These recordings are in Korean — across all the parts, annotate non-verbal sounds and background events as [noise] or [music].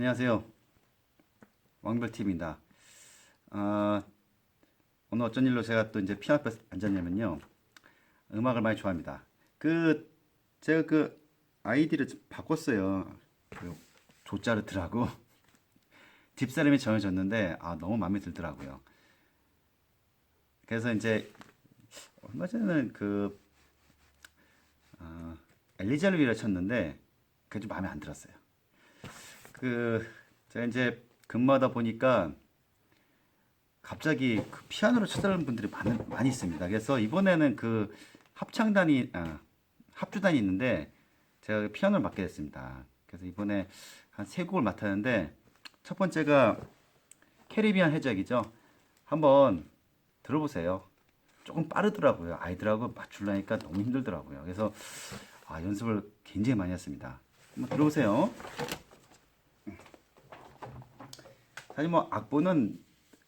안녕하세요. 왕별TV입니다. 아, 오늘 어쩐 일로 제가 또 이제 피아노 앞에 앉았냐면요. 음악을 많이 좋아합니다. 그, 제가 그 아이디를 좀 바꿨어요. 그 조짜르트라고. 딥사람이 [laughs] 정해졌는데, 아, 너무 마음에 들더라고요. 그래서 이제, 얼마 전에는 그, 어, 엘리자를 위해 쳤는데, 그게 좀 마음에 안 들었어요. 그 제가 이제 근무하다 보니까 갑자기 그 피아노를 쳐달라는 분들이 많이, 많이 있습니다. 그래서 이번에는 그 합창단이 아, 합주단이 있는데 제가 그 피아노를 맡게 됐습니다. 그래서 이번에 한 세 곡을 맡았는데 첫 번째가 캐리비안 해적이죠. 한번 들어보세요. 조금 빠르더라고요. 아이들하고 맞추려니까 너무 힘들더라고요. 그래서 아, 연습을 굉장히 많이 했습니다. 한번 들어보세요. 사실 뭐 악보는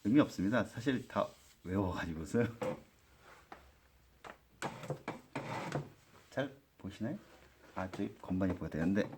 의미 없습니다. 사실 다 외워가지고서요. 잘 보시나요? 아, 저기 건반이 보여야 되는데.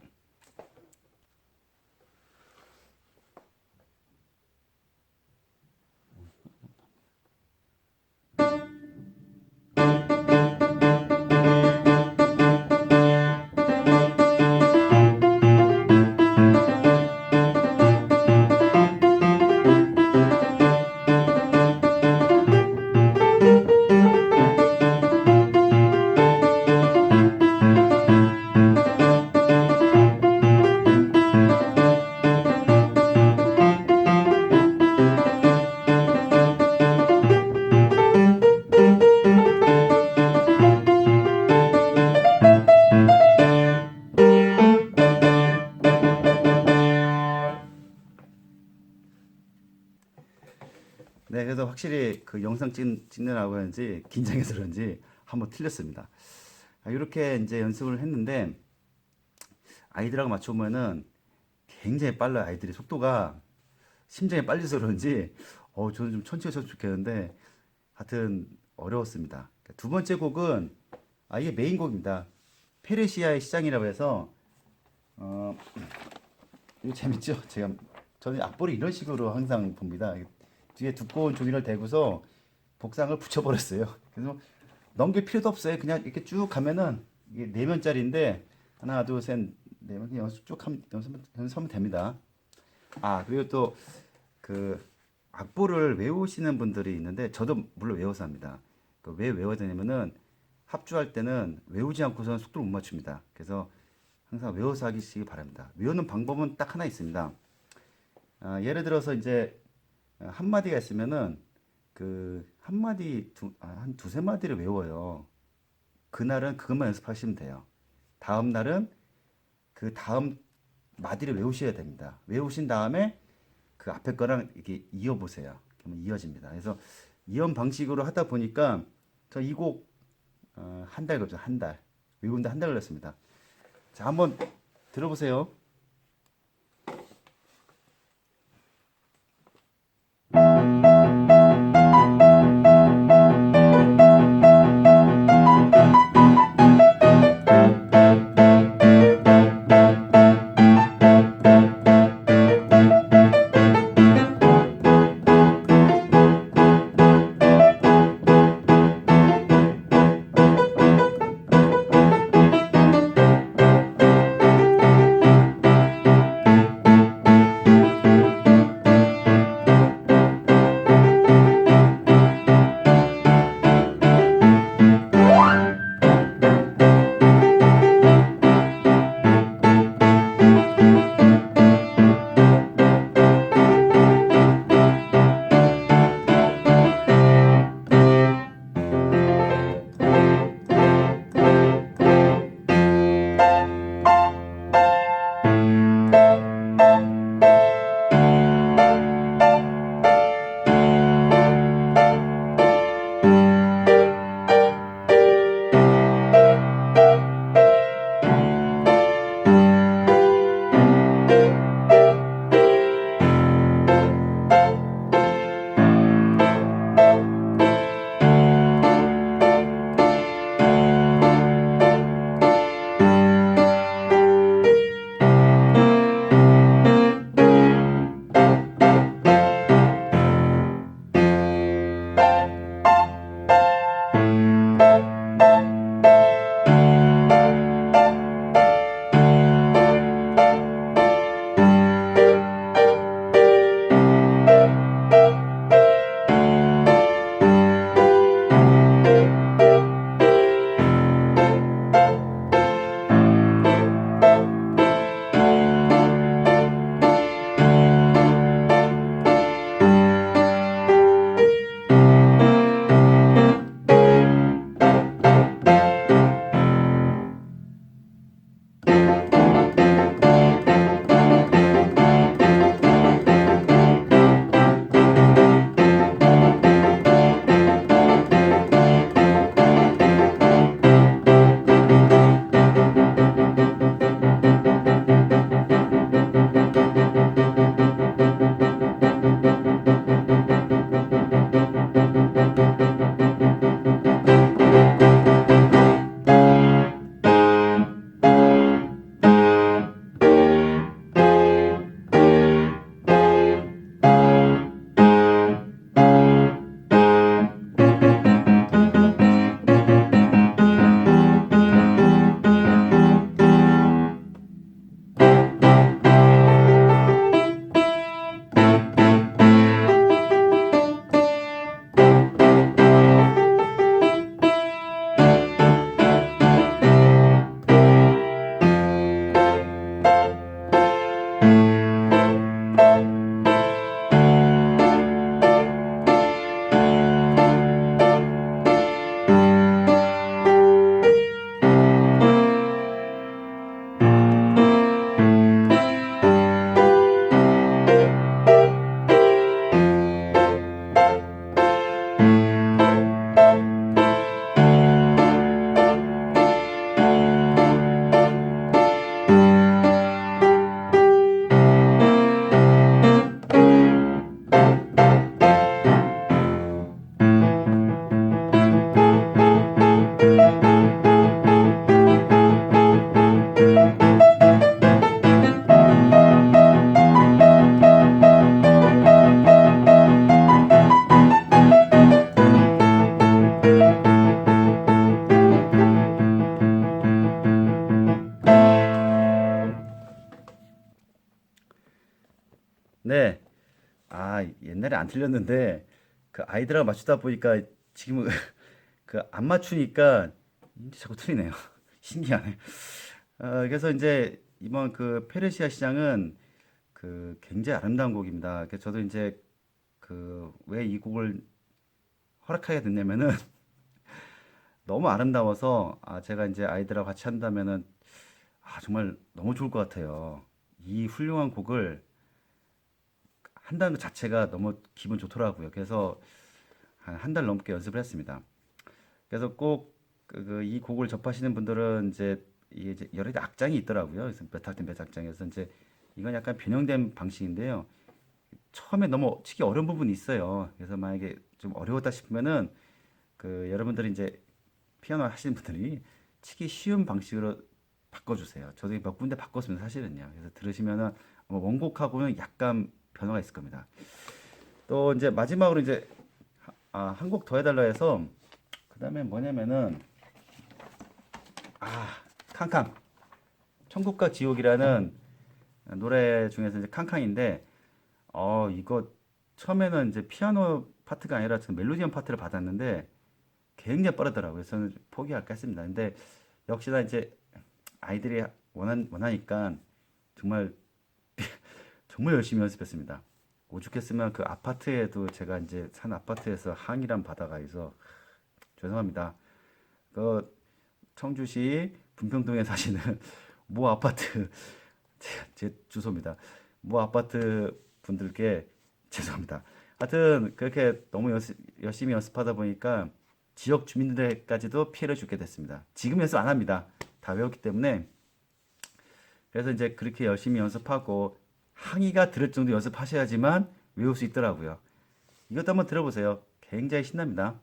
확실히 그 영상 찍, 찍느라고 하는지 긴장해서 그런지 한번 틀렸습니다. 아, 이렇게 이제 연습을 했는데 아이들하고 맞춰보면은 굉장히 빨라요. 아이들이 속도가 심장이 빨리서 그런지 어, 저는 좀 천천히 쳤으면 좋겠는데 하여튼 어려웠습니다. 두 번째 곡은 아, 이게 메인 곡입니다. 페르시아의 시장이라고 해서 어, 이거 재밌죠? 제가 저는 악보를 이런 식으로 항상 봅니다. 뒤에 두꺼운 종이를 대고서 복상을 붙여버렸어요. 그래서 넘길 필요도 없어요. 그냥 이렇게 쭉 가면은 이게 네 면짜리인데 하나, 둘, 셋, 네 면, 그냥 연습 쭉 하면, 연습, 연습하면 됩니다. 아, 그리고 또 그 악보를 외우시는 분들이 있는데 저도 물론 외워서 합니다. 그 왜 외워야 되냐면은 합주할 때는 외우지 않고서는 속도를 못 맞춥니다. 그래서 항상 외워서 하시기 바랍니다. 외우는 방법은 딱 하나 있습니다. 아, 예를 들어서 이제 한 마디가 있으면은 그 한 마디 두, 아, 한 두세 마디를 외워요. 그날은 그것만 연습하시면 돼요. 다음 날은 그 다음 마디를 외우셔야 됩니다. 외우신 다음에 그 앞에 거랑 이렇게 이어보세요. 그러면 이어집니다. 그래서 이연 방식으로 하다 보니까 저 이곡 어, 한달 걸렸죠. 한 달. 외우는데 한 달 걸렸습니다. 자, 한번 들어보세요. 옛날에 안 틀렸는데 그 아이들하고 맞추다 보니까 지금은 [laughs] 그안 맞추니까 자꾸 틀리네요. [laughs] 신기하네. 어, 그래서 이제 이번 그 페르시아 시장은 그 굉장히 아름다운 곡입니다. 그래서 저도 이제 그 왜 이 곡을 허락하게 됐냐면은 [laughs] 너무 아름다워서 아 제가 이제 아이들하고 같이 한다면은 아 정말 너무 좋을 것 같아요. 이 훌륭한 곡을 한다는 것 자체가 너무 기분 좋더라고요. 그래서 한 한 달 넘게 연습을 했습니다. 그래서 꼭그이 곡을 접하시는 분들은 이제 이게 이제 여러 가지 악장이 있더라고요. 그래서 몇 학점 몇 악장에서 이제 이건 약간 변형된 방식인데요. 처음에 너무 치기 어려운 부분이 있어요. 그래서 만약에 좀 어려웠다 싶으면은 그 여러분들이 이제 피아노 하시는 분들이 치기 쉬운 방식으로 바꿔주세요. 저도 몇 군데 바꿨습니다. 사실은요. 그래서 들으시면은 원곡하고는 약간 변화가 있을 겁니다. 또 이제 마지막으로 이제 아, 한 곡 더 해달라 해서 그 다음에 뭐냐면은 아 캉캉 천국과 지옥이라는 노래 중에서 이제 캉캉인데 어 이거 처음에는 이제 피아노 파트가 아니라 지금 멜로디언 파트를 받았는데 굉장히 빠르더라고요. 그래서 포기할까 했습니다. 근데 역시나 이제 아이들이 원한, 원하니까 정말 정말 열심히 연습했습니다. 오죽했으면 그 아파트에도 제가 이제 산 아파트에서 항의란 바다가 있어 죄송합니다. 그 청주시 분평동에 [laughs] 사시는 모 아파트 제, 제 주소입니다. 모 아파트 분들께 죄송합니다. 하여튼 그렇게 너무 연습, 열심히 연습하다 보니까 지역 주민들까지도 피해를 주게 됐습니다. 지금 연습 안 합니다. 다 외웠기 때문에 그래서 이제 그렇게 열심히 연습하고 항의가 들을 정도 연습하셔야지만 외울 수 있더라고요. 이것도 한번 들어보세요. 굉장히 신납니다.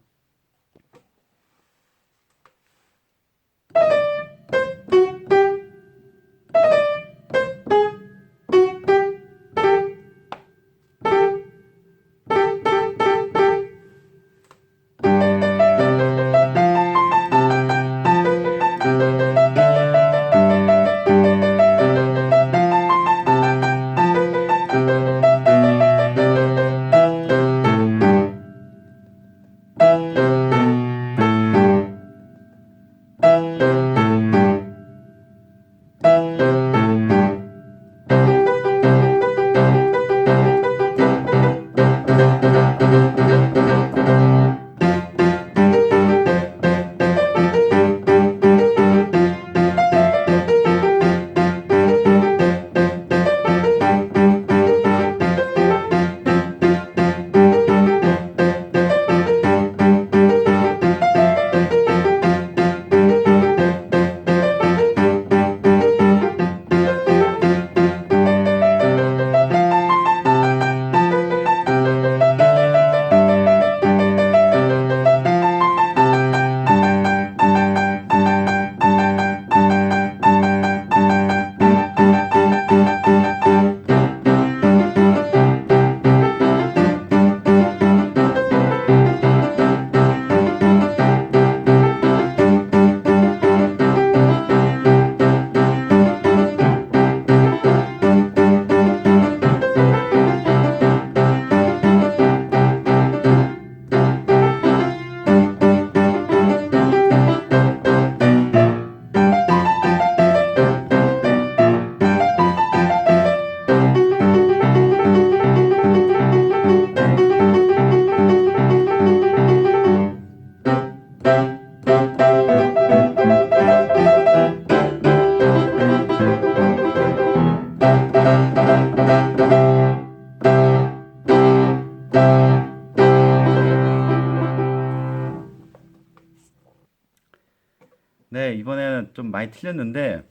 네, 이번에는 좀 많이 틀렸는데,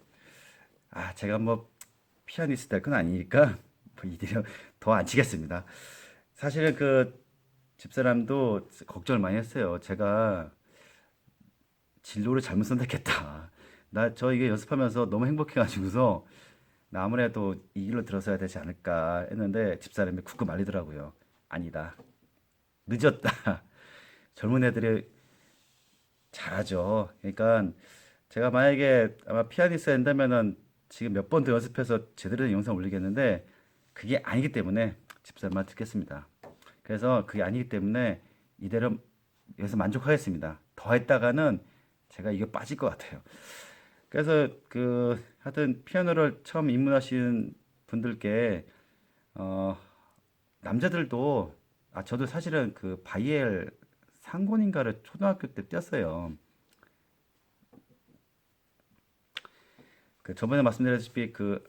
아, 제가 뭐, 피아니스트 될 건 아니니까, 뭐, 이대로 더 안 치겠습니다. 사실은 그, 집사람도 걱정을 많이 했어요. 제가 진로를 잘못 선택했다. 나, 저 이게 연습하면서 너무 행복해가지고서, 나 아무래도 이 길로 들어서야 되지 않을까 했는데, 집사람이 굳고 말리더라고요. 아니다. 늦었다. [laughs] 젊은 애들이 잘하죠. 그러니까 제가 만약에 아마 피아니스트 된다면은 지금 몇 번 더 연습해서 제대로 된 영상 올리겠는데 그게 아니기 때문에 집사람 말 듣겠습니다. 그래서 그게 아니기 때문에 이대로 여기서 만족하겠습니다. 더 했다가는 제가 이게 빠질 것 같아요. 그래서 그 하여튼 피아노를 처음 입문하시는 분들께 어 남자들도 아 저도 사실은 그 바이엘 상권인가를 초등학교 때 띄었어요. 그 저번에 말씀드렸다시피 그,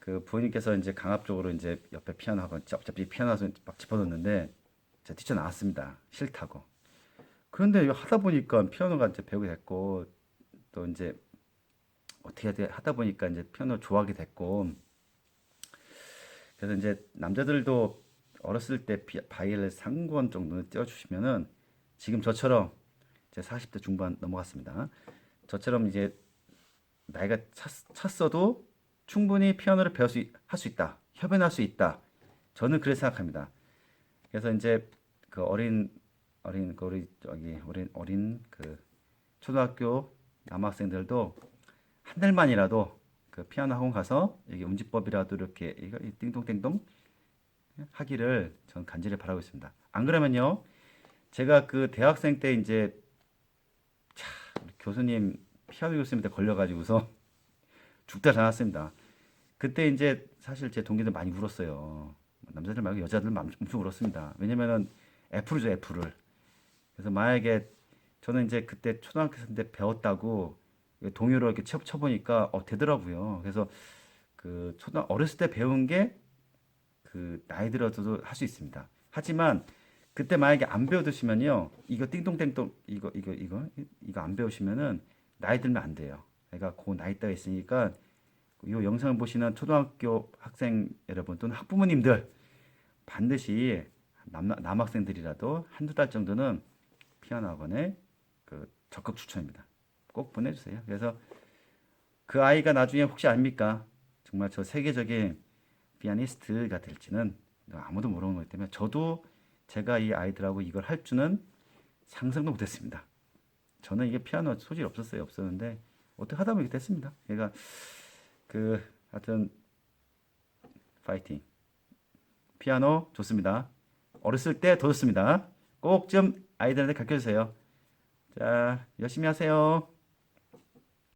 그 부모님께서 이제 강압적으로 이제 옆에 피아노 학원 어차피 피아노 학원 막 집어넣는데 제가 뛰쳐나왔습니다. 싫다고. 그런데 이거 하다 보니까 피아노가 이제 배우게 됐고 또 이제 어떻게 하다 보니까 이제 피아노 좋아하게 됐고 그래서 이제 남자들도 어렸을 때 피- 바이엘 상권 정도는 띄워주시면은 지금 저처럼 이제 40대 중반 넘어갔습니다. 저처럼 이제 나이가 찼, 찼어도 충분히 피아노를 배울 수, 할 수 있다. 협연할 수 있다. 저는 그렇게 생각합니다. 그래서 이제 그 어린, 어린, 그 우리, 저기, 어린, 어린 그 초등학교 남학생들도 한 달만이라도 그 피아노 학원 가서 이게 운지법이라도 이렇게 이거 이 띵동띵동 하기를 전 간절히 바라고 있습니다. 안 그러면요, 제가 그 대학생 때 이제 차, 교수님 피아노 교수님한테 걸려가지고서 [laughs] 죽다 살았습니다. 그때 이제 사실 제 동기들 많이 울었어요. 남자들 말고 여자들 만- 엄청 울었습니다. 왜냐면은 줘 F를. 그래서 만약에 저는 이제 그때 초등학교 때 배웠다고 동요로 이렇게 쳐, 쳐보니까 어 되더라고요. 그래서 그 초등 어렸을 때 배운 게 그 나이 들어서도 할 수 있습니다. 하지만 그때 만약에 안 배워두시면요, 이거 띵동땡동 이거 이거 이거 이거 안 배우시면은 나이 들면 안 돼요. 그러니까 그 나이 대가 있으니까 이 영상을 보시는 초등학교 학생 여러분 또는 학부모님들 반드시 남, 남학생들이라도 한두 달 정도는 피아노 학원에 그 적극 추천입니다. 꼭 보내주세요. 그래서 그 아이가 나중에 혹시 압니까? 정말 저 세계적인 피아니스트가 될지는 아무도 모르는 거기 때문에 저도 제가 이 아이들하고 이걸 할 줄은 상상도 못했습니다. 저는 이게 피아노 소질이 없었어요. 없었는데 어떻게 하다 보니 됐습니다. 그러니까 그 하여튼 파이팅. 피아노 좋습니다. 어렸을 때 더 좋습니다. 꼭 좀 아이들한테 가르쳐 주세요. 자, 열심히 하세요.